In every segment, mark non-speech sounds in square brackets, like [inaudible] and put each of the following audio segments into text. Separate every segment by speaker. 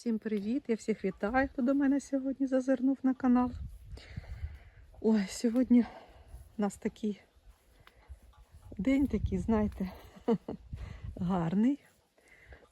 Speaker 1: Всім привіт! Я всіх вітаю, хто до мене сьогодні зазирнув на канал. Ой, сьогодні у нас такий день такий, знаєте, [laughs] гарний.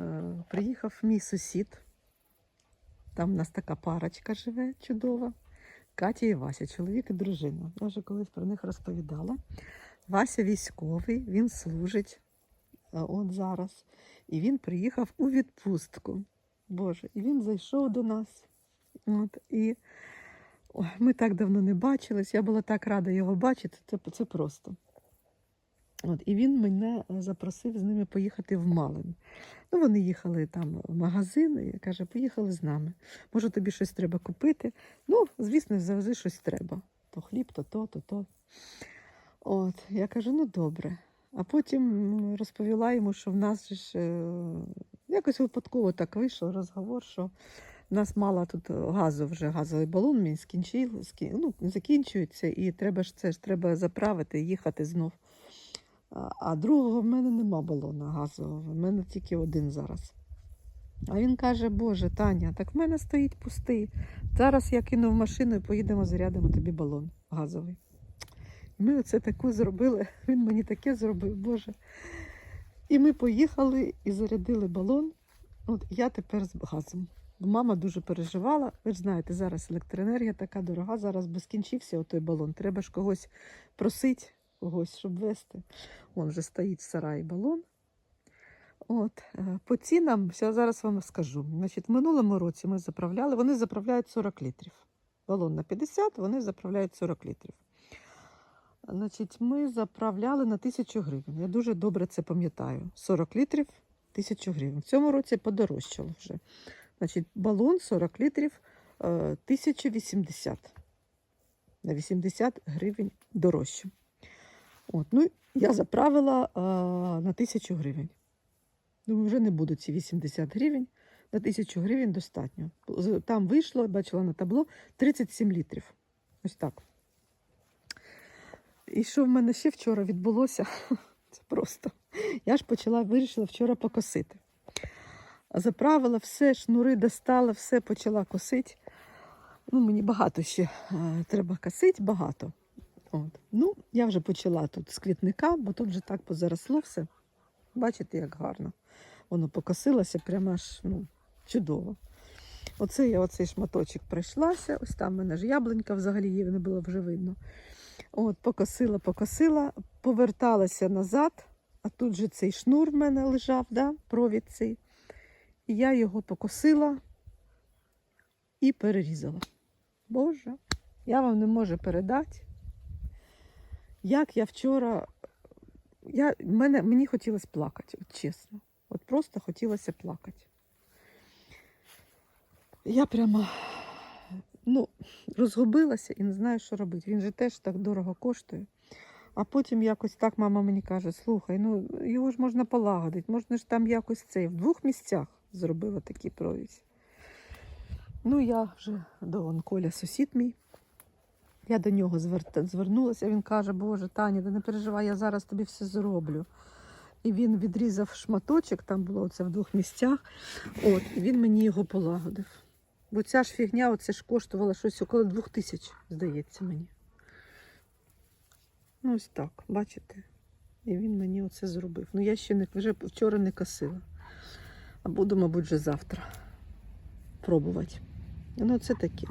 Speaker 1: Е, Приїхав мій сусід. Там у нас така парочка живе чудова. Катя і Вася, чоловік і дружина. Я вже колись про них розповідала. Вася військовий, він служить е, от зараз. І він приїхав у відпустку. Боже, і він зайшов до нас. От, і ми так давно не бачились. Я була так рада його бачити. Це, це просто. От, і він мене запросив з ними поїхати в Малин. Ну, вони їхали там в магазин і каже, поїхали з нами. Може, тобі щось треба купити. Ну, звісно, завжди щось треба. То хліб, то то, то то. От, я кажу, ну добре. А потім розповіла йому, що в нас ж е, якось випадково так вийшов розговор, що в нас мало тут газу вже газовий балон, він скінчив, скі- ну, закінчується, і треба ж це ж треба заправити і їхати знов. А другого в мене нема балона газового, в мене тільки один зараз. А він каже: Боже, Таня, так в мене стоїть пустий. Зараз я кину в машину і поїдемо, зарядимо тобі балон газовий. І ми оце таку зробили. [laughs] Він мені таке зробив, Боже. І ми поїхали і зарядили балон. От я тепер з газом. Мама дуже переживала. Ви ж знаєте, зараз електроенергія така дорога, зараз би скінчився отой балон. Треба ж когось просити, когось, щоб вести. Вон вже стоїть в сараї балон. От, е, по цінам, я зараз вам скажу. Значить, в минулому році ми заправляли, вони заправляють 40 літрів. Балон на 50, вони заправляють 40 літрів. Значить, ми заправляли на 1000 гривень. Я дуже добре це пам'ятаю. 40 літрів 1000 гривень. В цьому році подорожчало вже. Значить, балон 40 літрів е, 1080. На 80 гривень дорожче. От, ну, я заправила е, на 1000 гривень. Думаю, вже не будуть ці 80 гривень. На 1000 гривень достатньо. Там вийшло, я бачила на табло 37 літрів. Ось так. І що в мене ще вчора відбулося? [laughs] Це просто. Я ж почала, вирішила вчора покосити. Заправила все, шнури достала, все почала косити. Ну, мені багато ще е, треба косити, багато. От. Ну, я вже почала тут з квітника, бо тут вже так позаросло все. Бачите, як гарно. Воно покосилося, прямо аж ну, чудово. Оце я оцей шматочок пройшлася. Ось там в мене ж яблунька взагалі її не було вже видно. От, покосила, покосила, поверталася назад, а тут же цей шнур в мене лежав, да, провід цей. І я його покосила і перерізала. Боже, я вам не можу передати, як я вчора. Я, мене, мені хотілося плакати, от чесно. От просто хотілося плакати. Я прямо розгубилася і не знаю, що робити. Він же теж так дорого коштує. А потім якось так мама мені каже: слухай, ну його ж можна полагодити, можна ж там якось це. В двох місцях зробила такий провід. Ну, я вже до он Коля, сусід мій. Я до нього звер- звернулася, він каже, Боже, Таня, ти не переживай, я зараз тобі все зроблю. І він відрізав шматочок, там було це в двох місцях. От, і він мені його полагодив. Бо ця ж фігня, оце ж коштувала щось около двох тисяч, здається мені. Ну, ось так, бачите? І він мені оце зробив. Ну, я ще не вже вчора не косила. А буду, мабуть, вже завтра пробувати. Ну, це таке.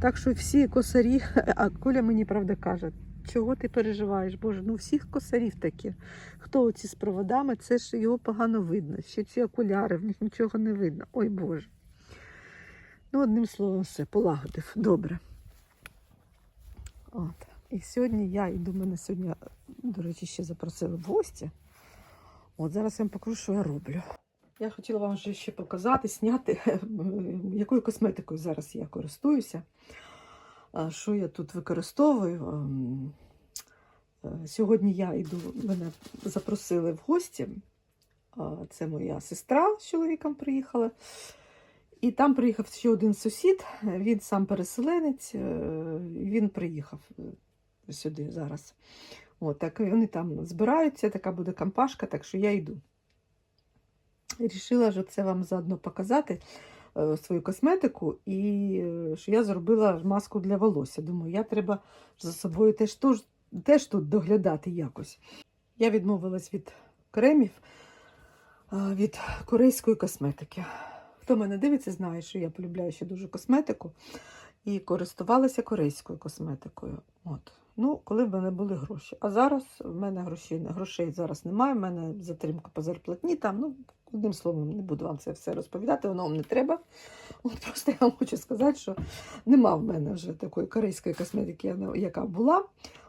Speaker 1: Так що всі косарі, [laughs] а Коля мені правда каже, чого ти переживаєш? Боже, ну всіх косарів таке. Хто оці з проводами, це ж його погано видно. Ще ці окуляри, в них нічого не видно. Ой Боже. Ну, одним словом, все, полагодив. Добре. От. І сьогодні я йду, мене сьогодні, до речі, ще запросили в гості. От зараз я вам покажу, що я роблю. Я хотіла вам вже ще показати, зняти, [laughs] якою косметикою зараз я користуюся. Що я тут використовую. Ем, е, Сьогодні я йду, мене запросили в гості. Це моя сестра з чоловіком приїхала. І там приїхав ще один сусід, він сам переселенець, е, він приїхав е, сюди зараз. От, так вони там збираються, така буде компашка, так що я йду. І вирішила, що це вам заодно показати е, свою косметику і що я зробила маску для волосся. Думаю, я треба за собою теж, теж, теж тут доглядати якось. Я відмовилась від кремів, від корейської косметики. Хто мене дивиться, знає, що я полюбляю ще дуже косметику і користувалася корейською косметикою. От. Ну, коли в мене були гроші. А зараз в мене грошей, грошей зараз немає, в мене затримка по зарплатні. Там, ну, одним словом, не буду вам це все розповідати, воно вам не треба. От просто я вам хочу сказати, що нема в мене вже такої корейської косметики, яка була.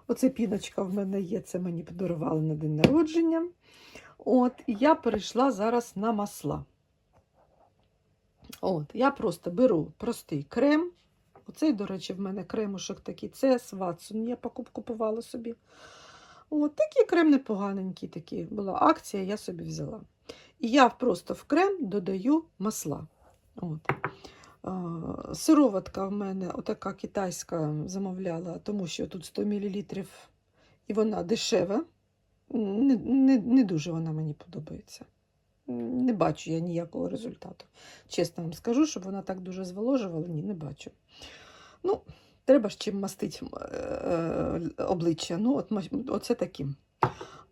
Speaker 1: Оце піночка в мене є, це мені подарували на день народження. От, і я перейшла зараз на масла. От, я просто беру простий крем. Оцей, до речі, в мене кремушок такий. Це Сватсон. Я купувала собі. От такий крем непоганенький такий. Була акція, я собі взяла. І я просто в крем додаю масла. От. Сироватка в мене отака китайська замовляла, тому що тут 100 мл і вона дешева. Не, не, не дуже вона мені подобається. Не бачу я ніякого результату. Чесно вам скажу, щоб вона так дуже зволожувала, ні, не бачу. Ну, треба ж чим мастити обличчя. Ну, от, оце таким.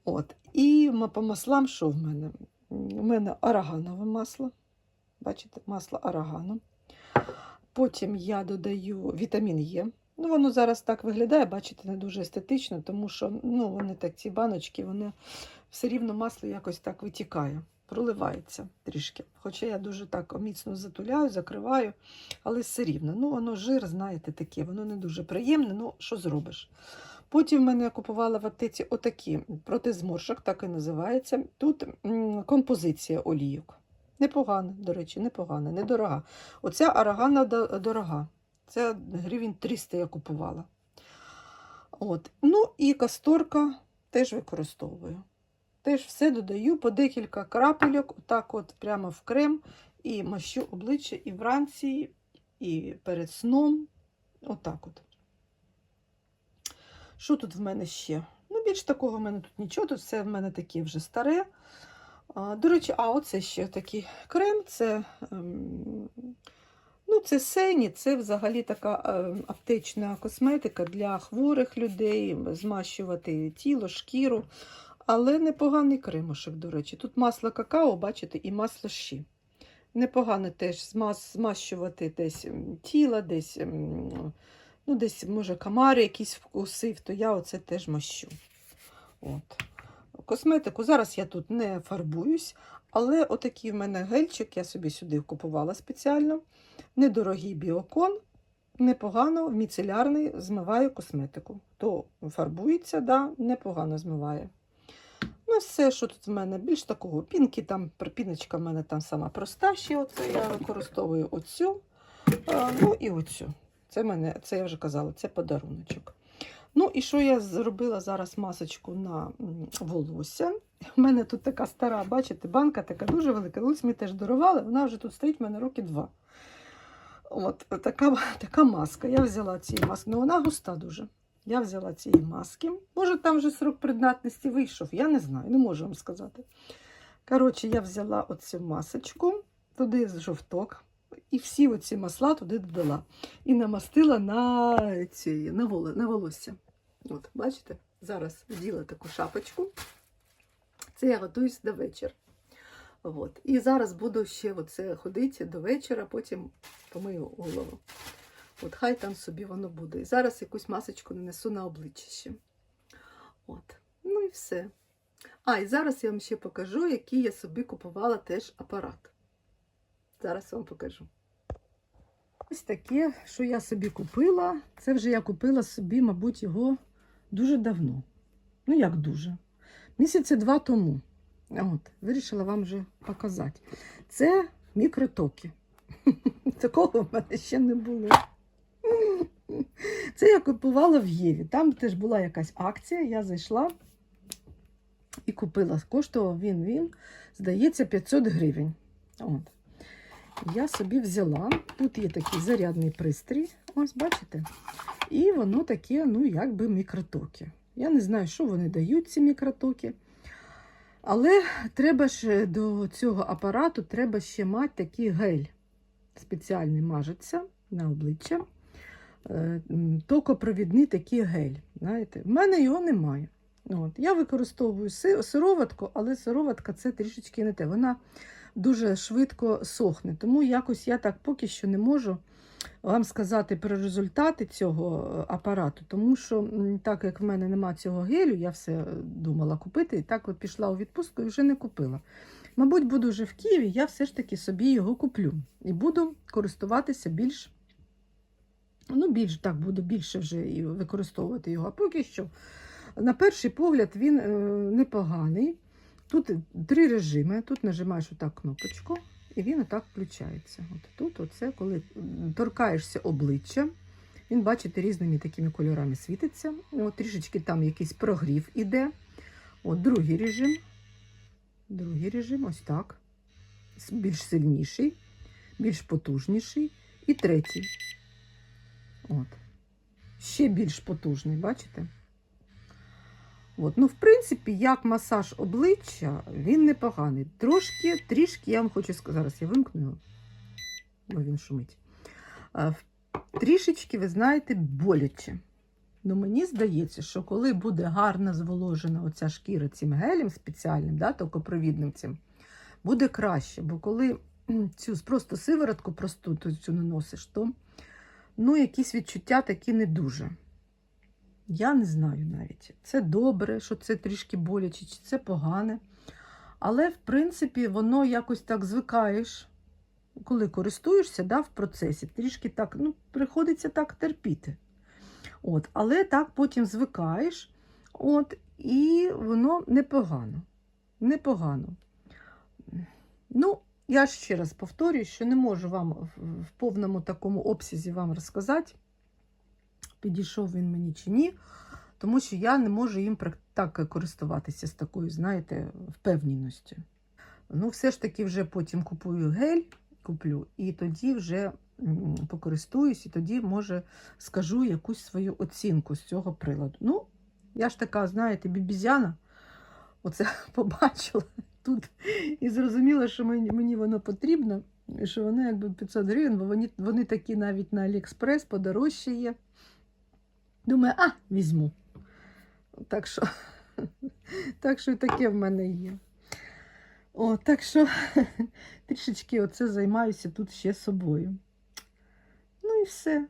Speaker 1: От. І по маслам, що в мене? У мене араганове масло. Бачите, масло арагану. Потім я додаю вітамін Е. Ну, воно зараз так виглядає, бачите, не дуже естетично, тому що ну, вони так, ці баночки, вони все рівно масло якось так витікає, проливається трішки. Хоча я дуже так міцно затуляю, закриваю, але все рівно. Ну, воно жир, знаєте, таке, воно не дуже приємне, ну що зробиш. Потім в мене я купувала в аптеці отакі проти зморшок, так і називається. Тут композиція олійок. Непогана, до речі, непогана, недорога. Оця арагана дорога. Це гривень 300 я купувала. От. Ну і касторка теж використовую. Теж все додаю по декілька крапельок, отак от прямо в крем, і мащу обличчя і вранці, і перед сном. Отак от. Що тут в мене ще? Ну, більш такого в мене тут нічого, тут все в мене таке вже старе. А, до речі, а оце ще такий крем, це, ем, ну, це сені, це взагалі така ем, аптечна косметика для хворих людей, змащувати тіло, шкіру. Але непоганий кремушек, до речі. Тут масло какао, бачите, і масло щі. Непогано теж змащувати десь тіло, десь, ну, десь, може, комари якісь вкусив, то я оце теж мащу. От. Косметику зараз я тут не фарбуюсь, але отакий в мене гельчик, я собі сюди купувала спеціально. Недорогий біокон, непогано, міцелярний, змиває косметику. То фарбується, да, непогано змиває. Ну, все, що тут в мене більш такого пінки, там піночка в мене там сама проста ще. Оце я використовую оцю. Ну і оцю. Це, мене, це я вже казала, це подаруночок. Ну і що я зробила зараз масочку на волосся. У мене тут така стара, бачите, банка така дуже велика. Колись ми теж дарували, вона вже тут стоїть в мене роки два. От така, така маска. Я взяла цієї маски, ну вона густа дуже. Я взяла цієї маски. Може, там вже срок придатності вийшов, я не знаю, не можу вам сказати. Коротше, я взяла оцю масочку, туди жовток, і всі оці масла туди додала. І намастила на, ці, на, воло, на волосся. От, бачите? Зараз вділа таку шапочку. Це я готуюсь до вечора. От. І зараз буду ще оце ходити до вечора, потім помию голову. От хай там собі воно буде. І зараз якусь масочку нанесу на обличчя ще. От. Ну і все. А, і зараз я вам ще покажу, який я собі купувала теж апарат. Зараз вам покажу. Ось таке, що я собі купила. Це вже я купила собі, мабуть, його дуже давно. Ну, як дуже? Місяці два тому. От, вирішила вам вже показати. Це мікротоки. [laughs] Такого в мене ще не було. [laughs] Це я купувала в Єві. Там теж була якась акція. Я зайшла і купила. Коштував він, він, здається, 500 гривень. От. Я собі взяла. Тут є такий зарядний пристрій. Ось, бачите? І воно таке, ну, якби мікротоки. Я не знаю, що вони дають, ці мікротоки. Але треба ж до цього апарату треба ще мати такий гель. Спеціальний мажеться на обличчя. Е, Токопровідний такий гель. Знаєте. В мене його немає. От. Я використовую сироватку, але сироватка це трішечки не те. Вона дуже швидко сохне. Тому якось я так поки що не можу вам сказати про результати цього е, апарату, тому що так як в мене нема цього гелю, я все думала купити, і так от пішла у відпустку і вже не купила. Мабуть, буду вже в Києві, я все ж таки собі його куплю і буду користуватися більш, ну, більш так, буду більше вже і використовувати його. А поки що, на перший погляд, він е, непоганий. Тут три режими. Тут нажимаєш отак кнопочку, і він отак включається. От тут, оце, коли торкаєшся обличчя, він, бачите, різними такими кольорами світиться. От, трішечки там якийсь прогрів іде. От другий режим. Другий режим, ось так. Більш сильніший, більш потужніший. І третій. От. Ще більш потужний, бачите? От. Ну, в принципі, як масаж обличчя, він непоганий. Трошки, трішки, я вам хочу сказати, зараз я вимкну його, бо він шумить. Трішечки, ви знаєте, боляче. Ну, мені здається, що коли буде гарно зволожена оця шкіра цим гелем спеціальним, да, токопровідним цим, буде краще. Бо коли цю просто сиворотку просту цю наносиш, то ну, якісь відчуття такі не дуже. Я не знаю навіть. Це добре, що це трішки боляче, чи це погане. Але, в принципі, воно якось так звикаєш, коли користуєшся да, в процесі, трішки так, ну, приходиться так терпіти. От, але так потім звикаєш, от, і воно непогано. Непогано. Ну, я ще раз повторюю, що не можу вам в- повному такому обсязі вам розказати, підійшов він мені чи ні, тому що я не можу їм так користуватися з такою, знаєте, впевненістю. Ну, все ж таки, вже потім купую гель, куплю, і тоді вже покористуюсь, і тоді, може, скажу якусь свою оцінку з цього приладу. Ну, я ж така, знаєте, бібізяна, оце [laughs] побачила тут і зрозуміла, що мені, воно потрібно, що воно якби 500 гривень, бо вони, вони такі навіть на Аліекспрес подорожче є. Думаю, а, візьму. Так що, так що і таке в мене є. О, так що трішечки оце займаюся тут ще собою. Ну і все.